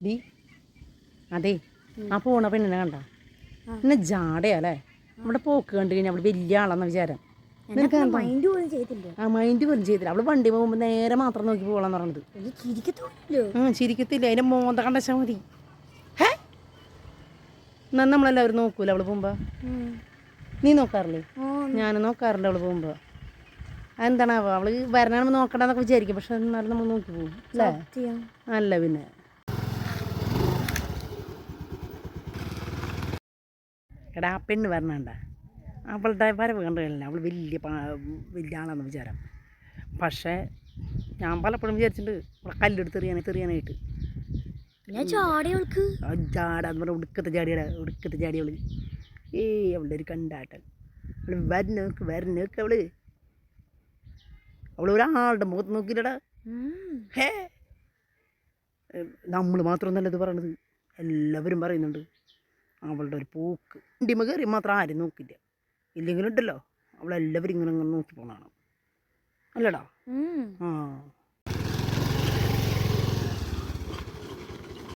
D. അതെ ആ പോണ പെണ്ണിനെ കണ്ട? പിന്നെ ജാടയല്ലേ? നമ്മുടെ പോക്ക് കണ്ടു കഴിഞ്ഞാൽ അവൾ വലിയ ആളാന്ന വിചാരം. നിനക്ക് എന്താ? മൈൻഡ് പോലും ചെയ്തില്ല ആ മൈൻഡ് പോലും ചെയ്തില്ല. അവൾ വണ്ടി പോകുമ്പോൾ നേരെ മാത്രം നോക്കി പോകണം പറഞ്ഞത്. ചിരിക്കത്തോല്ലോ. അതിന്റെ മോന്ത കണ്ടച്ചാൽ മതി. എന്നാ നമ്മളെല്ലാവരും നോക്കൂല അവൾ പോകുമ്പോ? നീ നോക്കാറില്ലേ? ഞാനും നോക്കാറില്ല അവൾ പോകുമ്പോ. എന്താണാവോ അവൾ വരണാണെന്ന് നോക്കണ്ടെന്നൊക്കെ വിചാരിക്കും. പക്ഷെ എന്നാലും നമ്മൾ നോക്കി പോകും അല്ലേ? അല്ല പിന്നെ. എടാ ആ പെണ്ണ് വരണണ്ട. അവളുടെ വരവ് കണ്ടില്ല അവൾ വലിയ വലിയ ആളാണെന്ന് വിചാരം. പക്ഷേ ഞാൻ പലപ്പോഴും വിചാരിച്ചിട്ടുണ്ട് അവളെ കല്ലെടുത്ത് എറിയാനായി തെറിയാനായിട്ട്. ജാടാന്ന് പറഞ്ഞാൽ ഉടുക്കത്തെ ജാടിയുടെ ഉടുക്കത്തെ ജാടി അവൾ. ഏയ് അവളുടെ ഒരു കണ്ടാട്ടൻ അവൾ വരണോക്ക് വരണോക്ക് അവൾ. അവൾ ഒരാളുടെ മുഖത്ത് നോക്കിയില്ലടാ. ഹേ. നമ്മൾ മാത്രമൊന്നല്ല ഇത് പറയണത് എല്ലാവരും പറയുന്നുണ്ട്. അവളുടെ ഒരു പൂക്ക്. ഇണ്ടിമ കയറി മാത്രം ആരും നോക്കില്ല. ഇല്ലെങ്കിലും ഉണ്ടല്ലോ അവളെല്ലാവരും ഇങ്ങനെ ഇങ്ങനെ നോക്കി പോണാണ് അല്ലടാ? ആ.